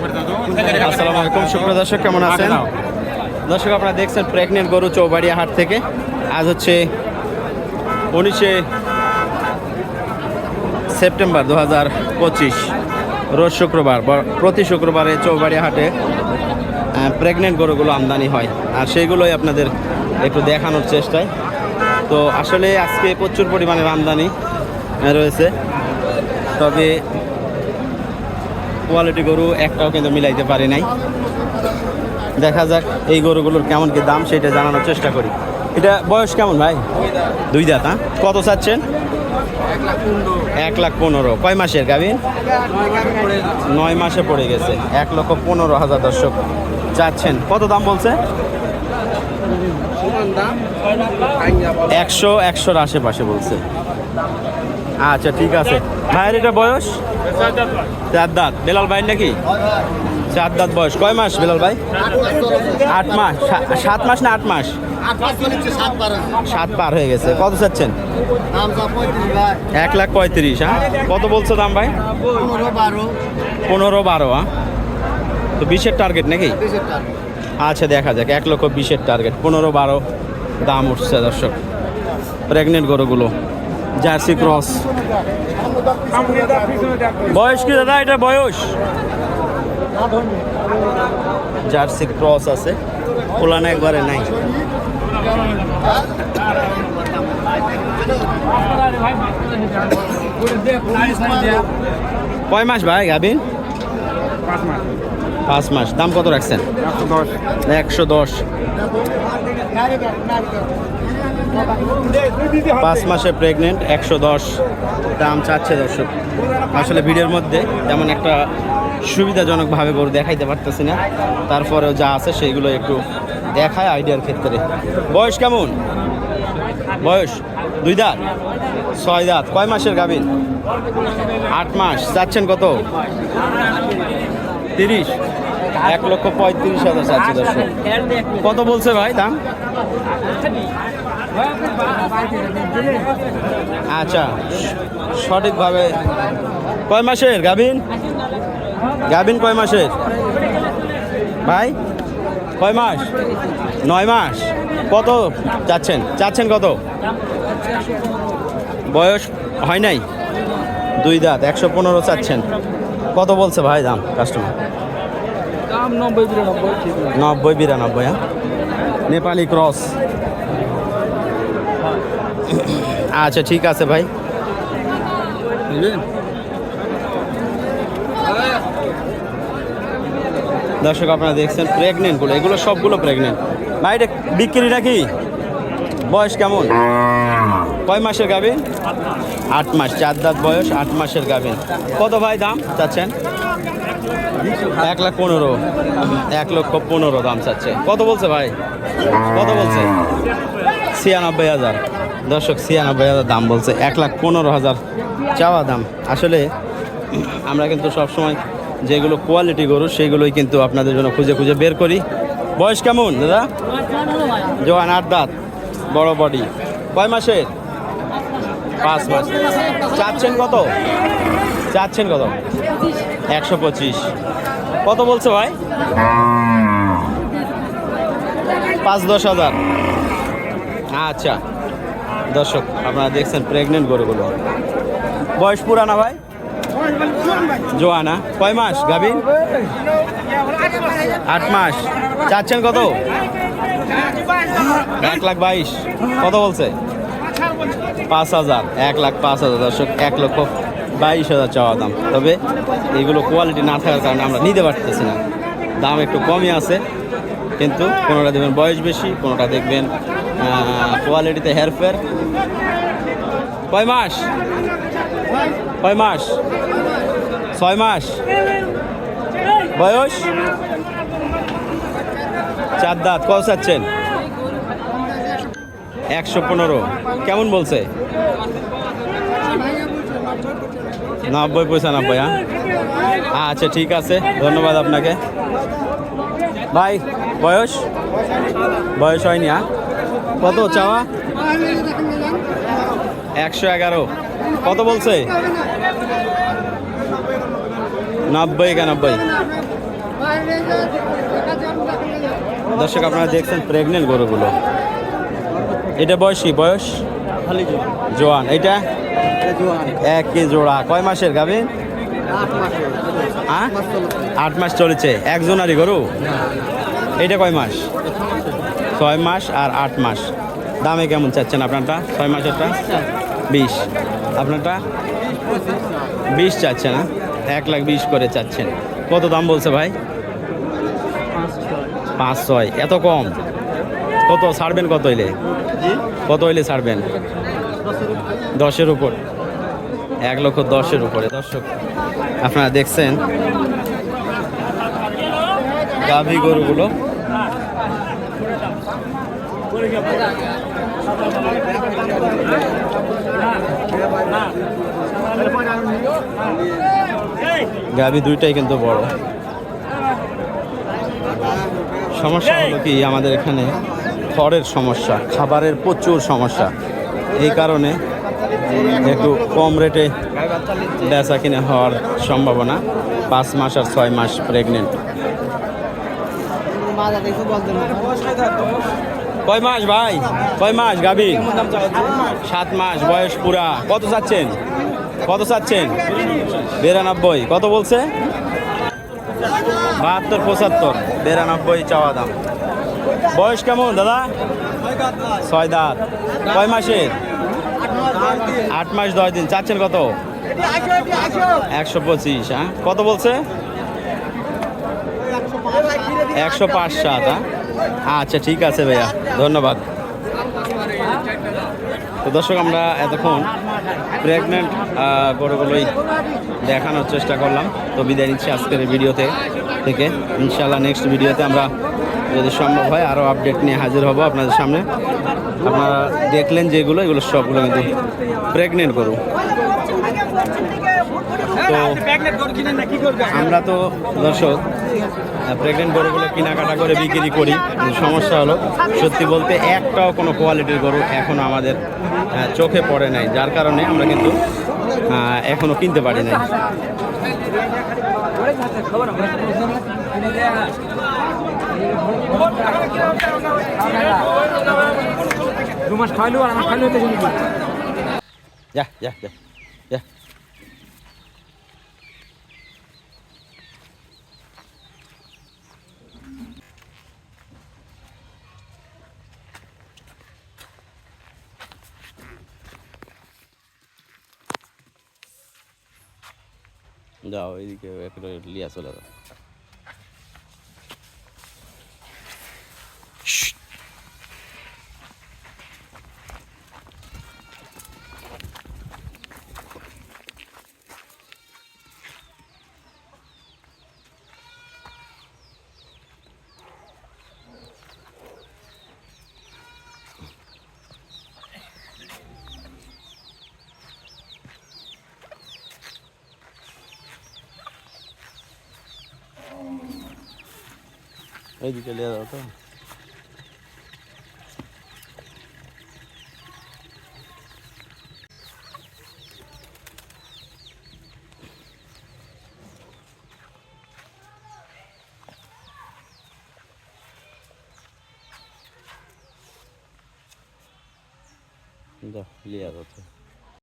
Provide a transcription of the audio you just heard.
আসসালামু আলাইকুম সুপ্রিয় দর্শক কেমন আছেন? দর্শক আপনারা দেখছেন প্রেগনেন্ট গরু চৌবাড়িয়া হাট থেকে। আজ হচ্ছে উনিশে সেপ্টেম্বর দু হাজার পঁচিশ রোজ শুক্রবার প্রতি শুক্রবারে চৌবাড়িয়া হাটে প্রেগনেন্ট গরুগুলো আমদানি হয়। আর সেইগুলোই আপনাদের একটু দেখানোর চেষ্টায়। তো আসলে আজকে প্রচুর পরিমাণের আমদানি রয়েছে। তবে কোয়ালিটি গরু একটাও কিন্তু মিলাইতে পারি নাই। দেখা যাক এই গরুগুলোর কেমন কি দাম, সেটা জানানোর চেষ্টা করি। এটা বয়স কেমন ভাই? দুই দাঁত হ্যাঁ? কত চাচ্ছেন? এক লাখ পনেরো। কয় মাসের গাভিন? নয় মাসে পড়ে গেছে। এক লক্ষ পনেরো হাজার দর্শক চাচ্ছেন। কত দাম বলছে? একশো, একশোর আশেপাশে বলছে। আচ্ছা ঠিক আছে। ভাইয়ের এটা বয়স? চার দাঁত। বেলাল ভাই নাকি? চার দাঁত বয়স। কয় মাস বেলাল ভাই? আট মাস। সাত মাস না আট মাস? সাত পার হয়ে গেছে। কত চাচ্ছেন? এক লাখ পঁয়ত্রিশ হ্যাঁ? কত বলছো দাম ভাই? পনেরো বারো হ্যাঁ? তো বিশের টার্গেট নাকি? আচ্ছা দেখা যাক। এক লক্ষ বিশের টার্গেট। পনেরো বারো দাম উঠছে দর্শক। প্রেগনেন্ট গরুগুলো। Jersey cross. বয়স কি দাদা? এটা বয়স? জার্সি ক্রস আছে। ওলান একবারে নাই। কয় মাস ভাই গাবিন পাঁচ মাস। দাম কত রাখছেন? একশো দশ। পাঁচ মাসে প্রেগনেন্ট একশো দশ দাম চাচ্ছে দর্শক। আসলে ভিডিওর মধ্যে তেমন একটা সুবিধাজনকভাবে গরু দেখাইতে পারতেছি না। তারপরেও যা আছে সেইগুলো একটু দেখায় আইডিয়ার ক্ষেত্রে। বয়স কেমন? বয়স? দুই দাঁত? ছয় দাঁত? কয় মাসের গাভিন? আট মাস। যাচ্ছেন কত? তিরিশ? এক লক্ষ পঁয়ত্রিশ হাজার চাচ্ছে দর্শক। কত বলছে ভাই দাম? আচ্ছা সঠিকভাবে কয় মাসের গাভিন? গাভিন কয় মাসের? ভাই, কয় মাস? নয় মাস। কত চাচ্ছেন? চাচ্ছেন কত? বয়স হয় নাই? দুই দাঁত, একশো পনেরো চাচ্ছেন। কত বলছে ভাই দাম কাস্টমার দাম নব্বই, বিরানব্বই। নব্বই, বিরানব্বই হ্যাঁ। নেপালি ক্রস। আচ্ছা ঠিক আছে ভাই। দর্শক, আপনারা দেখছেন প্রেগনেন্টগুলো এগুলো সবগুলো প্রেগনেন্ট ভাই, এটা বিক্রি নাকি? বয়স কেমন? কয় মাসের গাভিন আট মাস। চার দাঁত বয়স, আট মাসের গাভিন কত ভাই দাম চাচ্ছেন? এক লাখ পনেরো। এক লক্ষ পনেরো দাম চাচ্ছে। কত বলছে ভাই? কত বলছে? ছিয়ানব্বই হাজার। দর্শক, ছিয়ানব্বই হাজার দাম বলছে। এক লাখ পনেরো হাজার চাওয়া দাম। আসলে আমরা কিন্তু সবসময় যেগুলো কোয়ালিটি গরু সেইগুলোই কিন্তু আপনাদের জন্য খুঁজে খুঁজে বের করি। বয়স কেমন, দাদা? জোয়ান আট দাঁত, বড় বডি কয় মাসের? পাঁচ মাস। চাচ্ছেন কত? চাচ্ছেন কত? একশো পঁচিশ। কত বলছে ভাই? পাঁচ দশ হাজার। আচ্ছা। দর্শক, আপনারা দেখছেন প্রেগনেন্ট গরুগুলো। বয়স পুরানা ভাই? জোয়ানা। কয় মাস গাভিন আট মাস। চাচ্ছেন কত? এক লাখ বাইশ। কত বলছে? পাঁচ হাজার। এক লাখ পাঁচ হাজার। দর্শক, এক লক্ষ বাইশ হাজার চাওয়া দাম। তবে এগুলো কোয়ালিটি না থাকার কারণে আমরা নিতে পারতেছি না। দাম একটু কমই আছে, কিন্তু কোনোটা দেখবেন বয়স বেশি, কোনোটা দেখবেন কোয়ালিটিতে হেরফের কয় মাস? কয় মাস? ছয় মাস? বয়স? চার দাঁত, কত চাচ্ছেন? একশো পনেরো। কেমন বলছে? নব্বই পঁচানব্বই হ্যাঁ? আচ্ছা ঠিক আছে। ধন্যবাদ আপনাকে। ভাই, বয়স? বয়স হয়নি হ্যাঁ? কত চাওয়া একশো এগারো। কত বলছে? নব্বই, একানব্বই। দর্শক, আপনারা দেখছেন প্রেগনেন্ট গরুগুলো। এটা বয়স বয়স? জোয়ান। এটা? এক কি জোড়া। কয় মাসের গাভিন আট মাস চলেছে। একজনারই গরু? এটা কয় মাস? ছয় মাস আর আট মাস। দামে কেমন চাচ্ছেন আপনারটা? ছয় মাসেরটা বিশ। আপনারটা? বিশ চাচ্ছে না এক লাখ বিশ করে চাচ্ছেন। কত দাম বলছে ভাই? পাঁচ ছয়। এত কম? কত? ছাড়বেন কত হইলে? কত হইলে ছাড়বেন? দশের উপর। এক লক্ষ দশের উপরে। দর্শক, আপনারা দেখছেন গাভী গরুগুলো। গাভী দুইটাই কিন্তু বড়। সমস্যা হলো কি, আমাদের এখানে খড়ের সমস্যা, খাবারের প্রচুর সমস্যা। এই কারণে একটু কম রেটে বেচা কিনে হওয়ার সম্ভাবনা। পাঁচ মাস আর ছয় মাস প্রেগনেন্ট কয় মাস ভাই? কয় মাস, গাবি? সাত মাস, বয়স পুরা। কত চাচ্ছেন? কত চাচ্ছেন? বিরানব্বই। কত বলছে? বাহাত্তর, পঁচাত্তর। বিরানব্বই চাওয়া দাম। বয়স কেমন, দাদা? ছয় দাঁত। কয় মাসের? আট মাস দশ দিন। চাচ্ছেন কত? একশো পঁচিশ হ্যাঁ? কত বলছে? একশো পাঁচ সাত হ্যাঁ? আচ্ছা ঠিক আছে ভাইয়া। ধন্যবাদ। তো দর্শক, আমরা এতক্ষণ প্রেগনেন্ট গরুগুলোই দেখানোর চেষ্টা করলাম। তো বিদায় নিচ্ছি আজকের ভিডিওতে থেকে। ইনশাল্লাহ নেক্সট ভিডিওতে আমরা যদি সম্ভব হয় আরও আপডেট নিয়ে হাজির হব আপনাদের সামনে। আপনারা দেখলেন যেগুলো, এগুলো সবগুলো কিন্তু প্রেগনেন্ট গরু। তো আমরা তো দর্শক প্রেগনেন্ট গরুগুলো কেনাকাটা করে বিক্রি করি সমস্যা হলো, সত্যি বলতে একটাও কোনো কোয়ালিটির গরু এখনও আমাদের চোখে পড়ে নাই। যার কারণে আমরা কিন্তু এখনও কিনতে পারি নাই। দু মাস খাইলো আর আমার খাইলো যা যা যা যা। যাও এদিকে একটা লিয়া চলে যাও। এইদিকে লিয়ে দাও তো দাও লিয়ে দাও তো